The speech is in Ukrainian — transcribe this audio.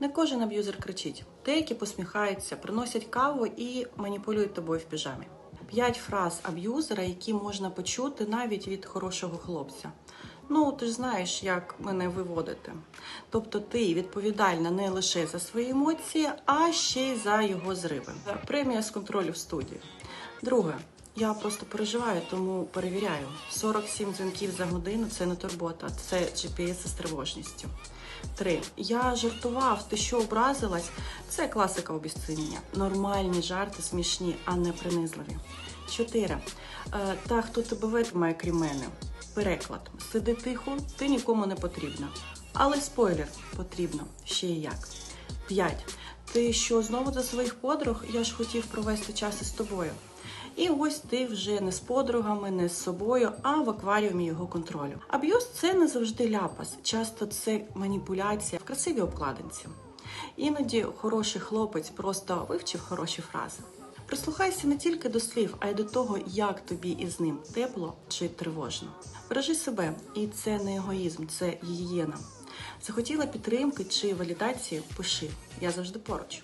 Не кожен аб'юзер кричить. Деякі посміхаються, приносять каву і маніпулюють тобою в піжамі. П'ять фраз аб'юзера, які можна почути навіть від хорошого хлопця. Ну, ти ж знаєш, як мене виводити. Тобто ти відповідальна не лише за свої емоції, а ще й за його зриви. Премія з контролю в студії. Друге, я просто переживаю, тому перевіряю. 47 дзвінків за годину це не турбота, це GPS із тривожністю. Три. Я жартував, ти що образилась? Це класика обіцінення. Нормальні жарти, смішні, а не принизливі. Чотири. Е, Та хто тебе ветимає, крім мене? Переклад. Сиди тихо, ти нікому не потрібна. Але спойлер потрібно ще й як. П'ять. Ти що знову за своїх подруг? Я ж хотів провести час із тобою. І ось ти вже не з подругами, не з собою, а в акваріумі його контролю. Аб'юз це не завжди ляпас, часто це маніпуляція в красивій обкладинці. Іноді хороший хлопець просто вивчив хороші фрази. Прислухайся не тільки до слів, а й до того, як тобі із ним тепло чи тривожно. Бережи себе, і це не егоїзм, це гігієна. Захотіла підтримки чи валідації? Пиши, я завжди поруч.